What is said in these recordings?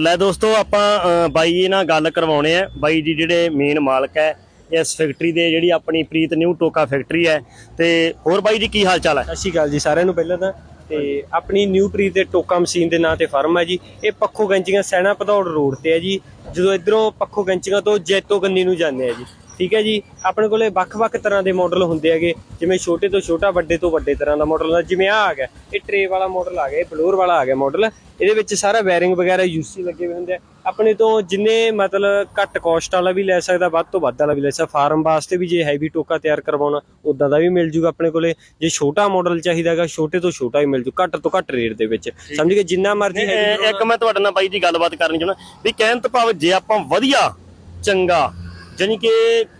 ਲੈ ਦੋਸਤੋ, ਆਪਾਂ ਬਾਈ ਜੀ ਨਾਲ ਗੱਲ ਕਰਵਾਉਣੇ ਆ। ਬਾਈ ਜੀ ਜਿਹੜੇ ਮੇਨ ਮਾਲਕ ਹੈ, ਇਸ ਫੈਕਟਰੀ ਦੇ ਜਿਹੜੀ ਆਪਣੀ ਪ੍ਰੀਤ ਨਿਊ ਟੋਕਾ ਫੈਕਟਰੀ ਹੈ। ਤੇ ਹੋਰ ਬਾਈ ਜੀ ਕੀ ਹਾਲ ਚਾਲ ਹੈ? ਸਤਿ ਸ਼੍ਰੀ ਅਕਾਲ ਜੀ ਸਾਰਿਆਂ ਨੂੰ ਪਹਿਲਾਂ ਤਾਂ। ਤੇ ਆਪਣੀ ਨਿਊ ਪ੍ਰੀਤ ਦੇ ਟੋਕਾ ਮਸ਼ੀਨ ਦੇ ਨਾਂ ਤੇ ਫਰਮ ਹੈ ਜੀ। ਇਹ ਪੱਖੋ ਗੰਜੀਆਂ ਸੈਣਾ ਭਦੌੜ ਰੋਡ ਤੇ ਹੈ ਜੀ। ਜਦੋਂ ਇਧਰੋਂ ਪੱਖੋ ਗੰਜੀਆਂ ਤੋਂ ਜੈਤੋ ਗੰਨੀ ਨੂੰ ਜਾਂਦੇ ਆ ਜੀ। ਠੀਕ ਹੈ ਜੀ? ਆਪਣੇ ਕੋਲੇ ਵੱਖ-ਵੱਖ ਤਰ੍ਹਾਂ ਦੇ ਮਾਡਲ ਹੁੰਦੇ ਹੈਗੇ। ਜਿਵੇਂ ਛੋਟੇ ਤੋਂ ਛੋਟਾ ਵੱਡੇ ਤੋਂ ਵੱਡੇ ਤਰ੍ਹਾਂ ਦਾ ਮਾਡਲ ਹੁੰਦਾ। ਜਿਵੇਂ ਆ ਆ ਗਿਆ। ਇਹ ਟਰੇ ਵਾਲਾ ਮਾਡਲ ਆ ਗਿਆ ਇਹ ਬਲੋਰ ਵਾਲਾ ਆ ਗਿਆ ਮਾਡਲ ਇਹਦੇ ਵਿੱਚ ਸਾਰਾ ਵਾਇਰਿੰਗ ਵਗੈਰਾ ਯੂਸੀ ਲੱਗੇ ਹੋਏ ਹੁੰਦੇ ਆ। ਆਪਣੇ ਤੋਂ ਜਿੰਨੇ ਮਤਲਬ ਘੱਟ ਕਾਸਟ ਵਾਲਾ ਵੀ ਲੈ ਸਕਦਾ ਵੱਧ ਤੋਂ ਵੱਧ ਵਾਲਾ ਵੀ ਲੈ ਸਕਦਾ। ਫਾਰਮ ਵਾਸਤੇ ਵੀ ਜੇ ਹੈਵੀ ਟੋਕਾ ਤਿਆਰ ਕਰਵਾਉਣਾ ਉਦਾਂ ਦਾ ਵੀ ਮਿਲ ਜੂਗਾ ਆਪਣੇ ਕੋਲੇ। ਜੇ ਛੋਟਾ ਮਾਡਲ ਚਾਹੀਦਾਗਾ ਛੋਟੇ ਤੋਂ ਛੋਟਾ ਹੀ ਮਿਲ ਜੂ ਘੱਟ ਤੋਂ ਘੱਟ ਰੇਟ ਦੇ ਵਿੱਚ। ਸਮਝ ਗਏ? ਜਿੰਨਾ ਮਰਜ਼ੀ ਇੱਕ ਮੈਂ ਤੁਹਾਡੇ ਨਾਲ ਬਾਈ ਜੀ ਗੱਲਬਾਤ ਕਰਨੀ ਚਾਹੁੰਦਾ। ਵੀ ਕਹਿਣ ਤੋਂ ਭਾਵ ਜੇ ਆਪਾਂ ਵਧੀਆ ਚੰਗਾ ਜਾਨੀ ਕਿ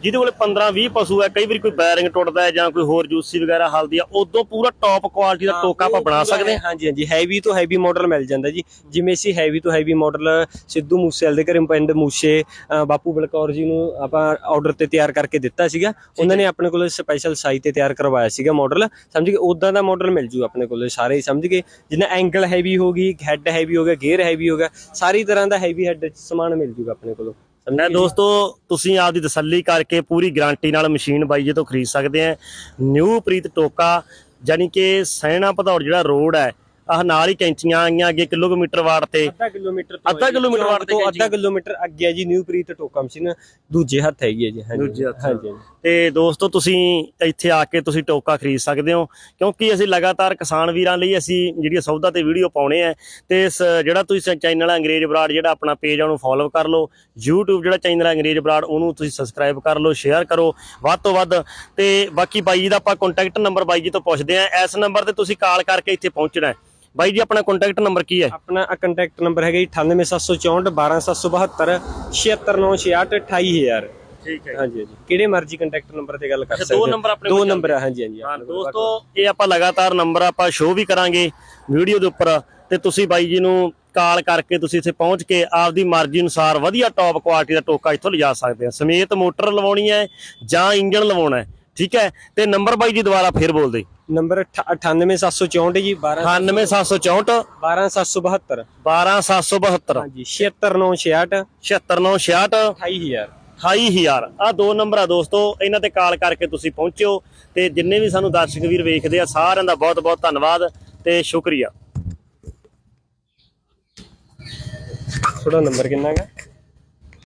ਜਿਹਦੇ ਕੋਲੇ 15 20 ਪਸ਼ੂ ਹੈ ਕਈ ਵਾਰੀ ਕੋਈ ਬੈਰਿੰਗ ਟੁੱਟਦਾ ਹੈ ਜਾਂ ਕੋਈ ਹੋਰ ਜੂਸੀ ਵਗੈਰਾ ਹਲਦੀ ਆ ਉਦੋਂ ਪੂਰਾ ਟੌਪ ਕੁਆਲਿਟੀ ਦਾ ਟੋਕਾ ਆਪਾਂ ਬਣਾ ਸਕਦੇ ਹਾਂ। ਹਾਂਜੀ ਹਾਂਜੀ ਹੈਵੀ ਤੋਂ ਹੈਵੀ ਮਾਡਲ ਮਿਲ ਜਾਂਦਾ ਜੀ। ਜਿਵੇਂ ਅਸੀਂ ਹੈਵੀ ਤੋਂ ਹੈਵੀ ਮਾਡਲ ਸਿੱਧੂ ਮੂਸੇਵਾਲ ਦੇ ਘਰੇ ਪਿੰਡ ਮੂਸੇ ਬਾਪੂ ਬਲਕੌਰ ਜੀ ਨੂੰ ਆਪਾਂ ਆਰਡਰ ਤੇ ਤਿਆਰ ਕਰਕੇ ਦਿੱਤਾ ਸੀਗਾ। ਉਹਨਾਂ ਨੇ ਆਪਣੇ ਕੋਲ ਸਪੈਸ਼ਲ ਸਾਈਜ਼ ਤੇ ਤਿਆਰ ਕਰਵਾਇਆ ਸੀਗਾ ਮਾਡਲ ਸਮਝ ਗਏ? ਉਦਾਂ ਦਾ ਮਾਡਲ ਮਿਲ ਜੂ ਆਪਣੇ ਕੋਲ ਸਾਰੇ ਹੀ ਸਮਝ ਗਏ? ਜਿੰਨਾ ਐਂਗਲ ਹੈਵੀ ਹੋ ਗਈ ਹੈਡ ਹੈਵੀ ਹੋ ਗਿਆ ਗੇਅਰ ਹੈਵੀ ਹੋ ਗਿਆ ਸਾਰੀ ਤਰ੍ਹਾਂ ਦਾ ਹੈਵੀ ਹੈਡ ਸਮਾਨ ਮਿਲ ਜੂਗਾ ਆਪਣੇ ਕੋਲੋਂ। ਮੈਂ ਦੋਸਤੋ, ਤੁਸੀਂ ਆਪਦੀ ਤਸੱਲੀ ਕਰਕੇ ਪੂਰੀ ਗਾਰੰਟੀ ਨਾਲ ਮਸ਼ੀਨ ਬਾਈ ਤੋਂ ਖਰੀਦ ਸਕਦੇ ਆ। ਨਿਊ ਪ੍ਰੀਤ ਟੋਕਾ ਜਾਨੀ ਕਿ ਸੈਣਾ ਭਦੌੜ ਜਿਹੜਾ ਰੋਡ ਹੈ ਆਹ ਨਾਲ ਹੀ ਕੈਂਚੀਆਂ ਆਈਆਂ ਅੱਗੇ ਕਿਲੋਮੀਟਰ ਵਾਰ ਤੇ। ਅੱਧਾ ਕਿਲੋਮੀਟਰ ਤੋਂ ਅੱਧਾ ਹੈ ਜੀ, ਕਿਲੋਮੀਟਰ ਵਾਟ ਤੇ। ਅੱਧਾ ਕਿਲੋਮੀਟਰ ਅੱਗੇ ਹੈ ਜੀ ਨਿਊ ਪ੍ਰੀਤ ਟੋਕਾ ਮਸ਼ੀਨ ਦੂਜੇ ਹੱਥ ਹੈਗੀ ਹੈ ਜੀ ਹਾਂਜੀ। ਦੂਜੇ ਹੱਥ। ਹਾਂਜੀ। ਤੇ ਦੋਸਤੋ ਤੁਸੀਂ ਇੱਥੇ ਆ ਕੇ ਤੁਸੀਂ ਟੋਕਾ ਖਰੀਦ ਸਕਦੇ ਹੋ ਕਿਉਂਕਿ ਅਸੀਂ ਲਗਾਤਾਰ ਕਿਸਾਨ ਵੀਰਾਂ ਲਈ ਅਸੀਂ ਜਿਹੜੀ ਸੌਦਾ ਤੇ ਵੀਡੀਓ ਪਾਉਣੇ ਆ ਤੇ ਇਸ ਜਿਹੜਾ ਤੁਸੀਂ ਚੈਨਲ ਅੰਗਰੇਜ਼ ਬਰਾੜ ਜਿਹੜਾ ਆਪਣਾ ਪੇਜ ਆ ਉਹਨੂੰ ਫੋਲੋ ਕਰ ਲਓ। YouTube ਜਿਹੜਾ ਚੈਨਲ ਅੰਗਰੇਜ਼ ਬਰਾੜ ਉਹਨੂੰ ਤੁਸੀਂ ਸਬਸਕ੍ਰਾਈਬ ਕਰ ਲਓ ਸ਼ੇਅਰ ਕਰੋ ਵੱਧ ਤੋਂ ਵੱਧ। ਤੇ ਬਾਕੀ ਬਾਈ ਜੀ ਦਾ ਆਪਾਂ ਕੰਟੈਕਟ ਨੰਬਰ ਬਾਈ ਜੀ ਤੋਂ ਪੁੱਛਦੇ ਆ। ਇਸ ਨੰਬਰ ਤੇ ਤੁਸੀਂ ਕਾਲ ਕਰਕੇ ਇੱਥੇ ਪਹੁੰਚਣਾ ਹੈ। ਬਾਈ ਜੀ ਆਪਣਾ ਕੰਟੈਕਟ ਨੰਬਰ ਕੀ ਹੈ? ਆਪਣਾ ਕੰਟੈਕਟ ਨੰਬਰ ਹੈਗਾ ਜੀ 98764 12772 76968 28000 ਠੀਕ ਹਾਂਜੀ ਹਾਂਜੀ। ਕਿਹੜੇ ਮਰਜ਼ੀ ਕੰਟੈਕਟ ਨੰਬਰ ਤੇ ਗੱਲ ਕਰ ਸਕਦੇ ਦੋ ਹੋ। ਨੰਬਰ ਆਪਣੇ ਦੋ ਨੰਬਰ ਹੈ ਹਾਂਜੀ ਹਾਂਜੀ। ਹਾਂ। ਦੋਸਤੋ ਇਹ ਆਪਾਂ ਲਗਾਤਾਰ ਨੰਬਰ ਆਪਾਂ ਸ਼ੋਅ ਵੀ ਕਰਾਂਗੇ ਵੀਡੀਓ ਦੇ ਉੱਪਰ ਤੇ ਤੁਸੀਂ ਬਾਈ ਜੀ ਨੂੰ ਕਾਲ ਕਰਕੇ ਤੁਸੀਂ ਇੱਥੇ ਪਹੁੰਚ ਕੇ ਆਪਦੀ ਮਰਜ਼ੀ ਅਨੁਸਾਰ ਵਧੀਆ ਟੌਪ ਕੁਆਲਿਟੀ ਦਾ ਟੋਕਾ ਇੱਥੋਂ ਲਿਜਾ ਸਕਦੇ ਆ। ਸਮੇਤ ਮੋਟਰ ਲਵਾਉਣੀ ਹੈ ਜਾਂ ਇੰਜਨ ਲਵਾਉਣਾ ਹੈ। ਠੀਕ ਹੈ? ਤੇ ਨੰਬਰ ਬਾਈ ਜੀ ਦੁਬਾਰਾ ਫੇਰ ਬੋਲ ਦੇ। ਨੰਬਰ 98764 ਜੀ 12 98764 12772 12772 ਹਾਂਜੀ 76968 76966 28000 28000 ਆ ਦੋ ਨੰਬਰ ਆ ਦੋਸਤੋ ਇਹਨਾਂ ਤੇ ਕਾਲ ਕਰਕੇ ਤੁਸੀਂ ਪਹੁੰਚਿਓ ਤੇ ਜਿੰਨੇ ਵੀ ਸਾਨੂੰ ਦਰਸ਼ਕ ਵੀਰ ਵੇਖਦੇ ਆ ਸਾਰਿਆਂ ਦਾ ਬਹੁਤ ਬਹੁਤ ਧੰਨਵਾਦ ਤੇ ਸ਼ੁਕਰੀਆ। ਤੁਹਾਡਾ ਨੰਬਰ ਕਿੰਨਾ ਹੈਗਾ?